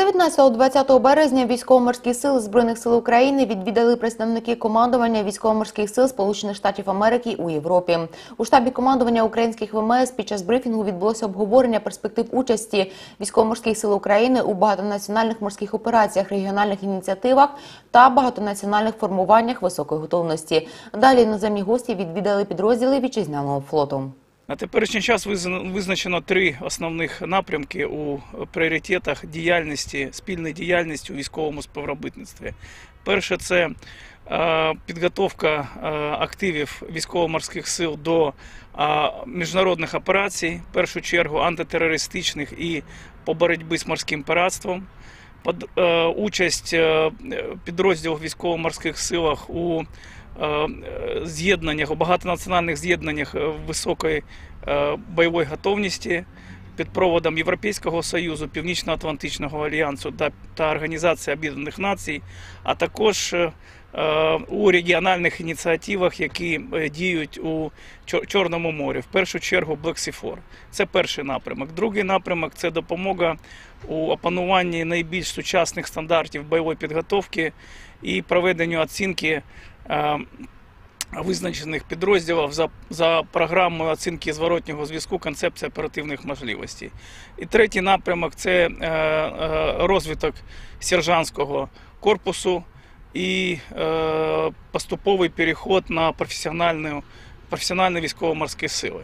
19-20 березня військово-морські сили Збройних сил України відвідали представники командування військово-морських сил Сполучених Штатів Америки у Європі. У штабі командування українських ВМС під час брифінгу відбулося обговорення перспектив участі військово-морських сил України у багатонаціональних морських операціях, регіональних ініціативах та багатонаціональних формуваннях високої готовності. Далі іноземні гості відвідали підрозділи вітчизняного флоту. На теперішній час визна- визначено три основних напрямки у пріоритетах діяльності, спільної діяльності у військовому співробітництві. Перше це е, підготовка е, активів військово-морських сил до е, міжнародних операцій, в першу чергу антитерористичних і по боротьбі з морським пиратством. Участь підрозділів військово-морських силах у з'єднаннях, у багатонаціональних з'єднаннях е, високої е, бойової готовності під проводом Європейського Союзу, Північно-Атлантичного альянсу та, та Організації Об'єднаних Націй, а також е, е, у регіональних ініціативах, які е, діють у Чорному морі, в першу чергу Black Sea 4. Це перший напрямок. Другий напрямок це допомога у опануванні найбільш сучасних стандартів бойової підготовки і проведенню оцінки е, визначених підрозділів за, за програмою оцінки зворотнього зв'язку концепції оперативних можливостей. І третій напрямок це е, е, розвиток сержантського корпусу і е, поступовий переход на професіональну, професіональні військово-морські сили.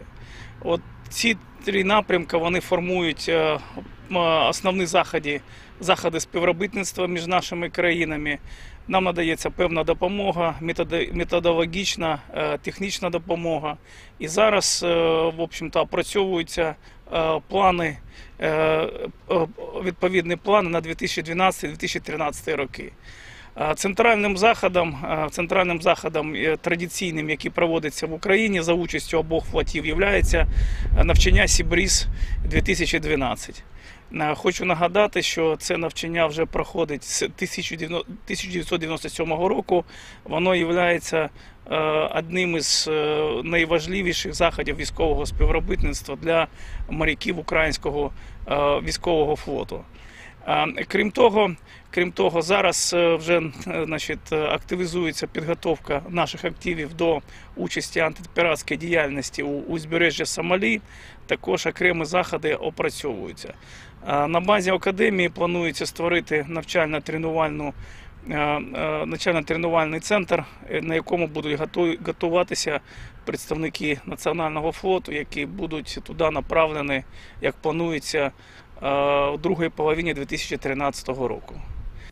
От ці три напрямки вони формують е, основні заходи, заходи співробітництва між нашими країнами. Нам надається певна допомога, методологічна, е, технічна допомога. І зараз, е, в общем-то, опрацьовуються е, плани, відповідні плани на 2012-2013 роки. Е, Центральним заходом, е, центральним заходом е, традиційним, який проводиться в Україні за участю обох флотів, є навчання Сібріз 2012. Е, Хочу нагадати, що це навчання вже проходить з 1997 року. Воно є одним із е, найважливіших заходів військового співробітництва для моряків українського е, військового флоту. Крім того, крім того, зараз е, вже е, значить, активізується підготовка наших активів до участі антипіратської діяльності у узбережжя Сомалі. Також окремі заходи опрацьовуються. На базі академії планується створити навчально-тренувальну е, навчально-тренувальний центр, на якому будуть готуватися представники національного флоту, які будуть туди направлені, як планується, у другій половині 2013 року.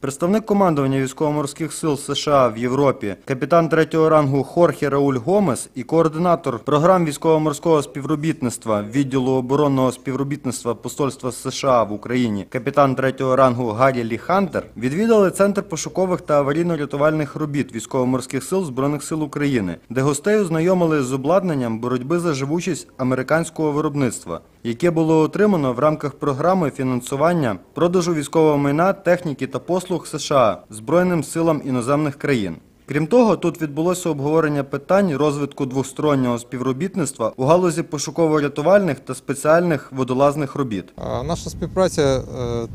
Представник командування військово-морських сил США в Європі, капітан третього рангу Хорхе Рауль Гомес і координатор програм військово-морського співробітництва відділу оборонного співробітництва Посольства США в Україні, капітан третього рангу Гаррі Лі Хантер відвідали центр пошукових та аварійно-рятувальних робіт військово-морських сил Збройних сил України, де гостей ознайомили з обладнанням боротьби за живучість американського виробництва, яке було отримано в рамках програми фінансування продажу військового майна, техніки та послуг США Збройним силам іноземних країн. Крім того, тут відбулося обговорення питань розвитку двостороннього співробітництва у галузі пошуково-рятувальних та спеціальних водолазних робіт. Наша співпраця е,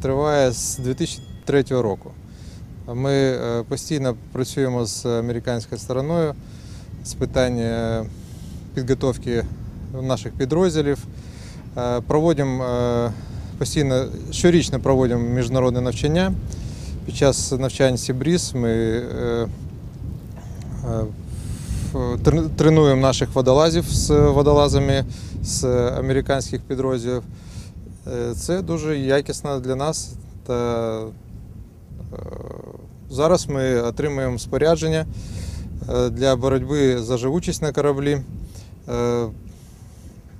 триває з 2003 року. Ми е, постійно працюємо з американською стороною з питань е, підготовки наших підрозділів. Е, Проводимо е, постійно щорічно проводимо міжнародне навчання. Під час навчань Сібріз ми е, тренуємо наших водолазів з водолазами з американських підрозділів. Це дуже якісно для нас. Та зараз ми отримуємо спорядження для боротьби за живучість на кораблі.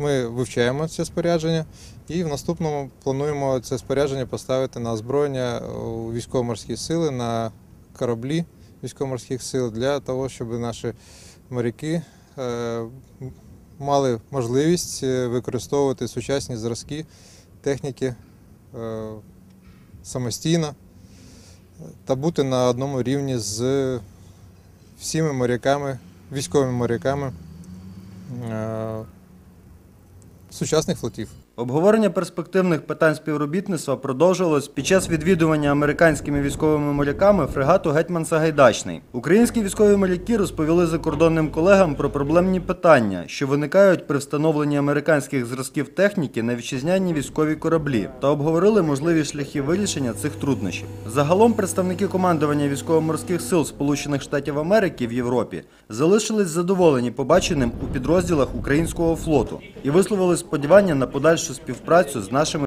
Ми вивчаємо це спорядження і в наступному плануємо це спорядження поставити на озброєння військово-морські сили на кораблі військово-морських сил для того, щоб наші моряки е, мали можливість е, використовувати сучасні зразки техніки е, самостійно та бути на одному рівні з всіми моряками, військовими моряками сучасних флотів. Обговорення перспективних питань співробітництва продовжилось під час відвідування американськими військовими моряками фрегату Гетьман Сагайдачний. Українські військові моряки розповіли закордонним колегам про проблемні питання, що виникають при встановленні американських зразків техніки на вітчизняні військові кораблі, та обговорили можливі шляхи вирішення цих труднощів. Загалом представники командування військово-морських сил Сполучених Штатів Америки в Європі залишились задоволені побаченим у підрозділах українського флоту і висловили сподівання на подальшу співпрацю з нашими